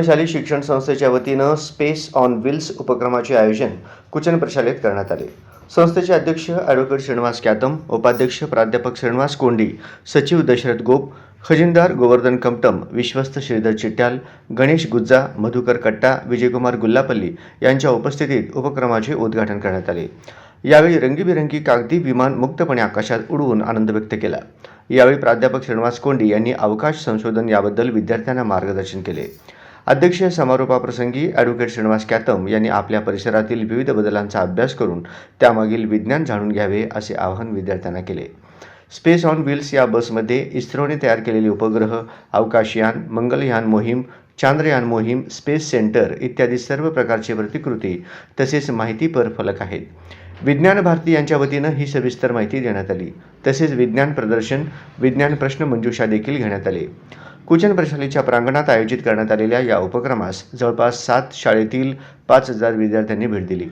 शाली शिक्षण संस्थेच्या वतीनं स्पेस ऑन व्हील्स उपक्रमाचे आयोजन कुचन प्रशालेत करण्यात आले. संस्थेचे अध्यक्ष ॲडव्होकेट श्रीनिवास कॅतम उपाध्यक्ष प्राध्यापक श्रीनिवास कोंडी सचिव दशरथ गोप खजिनदार गोवर्धन कमटम विश्वस्त श्रीधर चिट्याल गणेश गुज्जा मधुकर कट्टा विजयकुमार गुल्लापल्ली यांच्या उपस्थितीत उपक्रमाचे उद्घाटन करण्यात आले. यावेळी रंगीबिरंगी कागदी विमान मुक्तपणे आकाशात उडवून आनंद व्यक्त केला. यावेळी प्राध्यापक श्रीनिवास कोंडी यांनी अवकाश संशोधन याबद्दल विद्यार्थ्यांना मार्गदर्शन केले. अध्यक्षीय समारोपाप्रसंगी ॲडव्होकेट श्रीनिवास कॅतम यांनी आपल्या परिसरातील विविध बदलांचा अभ्यास करून त्यामागील विज्ञान जाणून घ्यावे असे आवाहन विद्यार्थ्यांना केले. स्पेस ऑन व्हील्स या बसमध्ये इस्रोने तयार केलेले उपग्रह अवकाशयान मंगलयान मोहीम चांद्रयान मोहीम स्पेस सेंटर इत्यादी सर्व प्रकारचे प्रतिकृती तसेच माहितीपर फलक आहेत. विज्ञान भारती यांच्या वतीनं ही सविस्तर माहिती देण्यात आली. तसेच विज्ञान प्रदर्शन विज्ञान प्रश्न मंजुषा देखील घेण्यात आले. कुचन प्रशालेच्या प्रांगणात आयोजित करण्यात आलेल्या या उपक्रमास जवळपास सात शाळेतील पाच हजार विद्यार्थ्यांनी भेट दिली.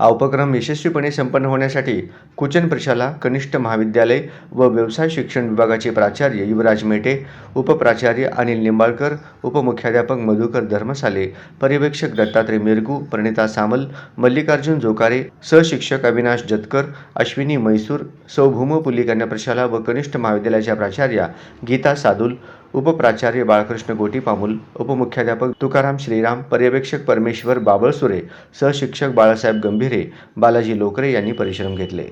हा उपक्रम यशस्वीपणे संपन्न होण्यासाठी कुचन प्रशाला कनिष्ठ महाविद्यालय व व्यवसाय शिक्षण विभागाचे प्राचार्य युवराज मेटे उपप्राचार्य अनिल निंबाळकर उपमुख्याध्यापक मधुकर धर्मसाले पर्यवेक्षक दत्तात्रय मिरगू प्रणिता सामल मल्लिकार्जुन जोकारे सहशिक्षक अविनाश जतकर अश्विनी मैसूर सौभूम पुल्ली प्रशाला व कनिष्ठ महाविद्यालयाच्या प्राचार्या गीता सादुल उपप्राचार्य बाळकृष्ण गोटी पामुल उपमुख्याध्यापक तुकाराम श्रीराम पर्यवेक्षक परमेश्वर बाबळसुरे सहशिक्षक बाळासाहेब गंभीरे बालाजी लोकरे यांनी परिश्रम घेतले.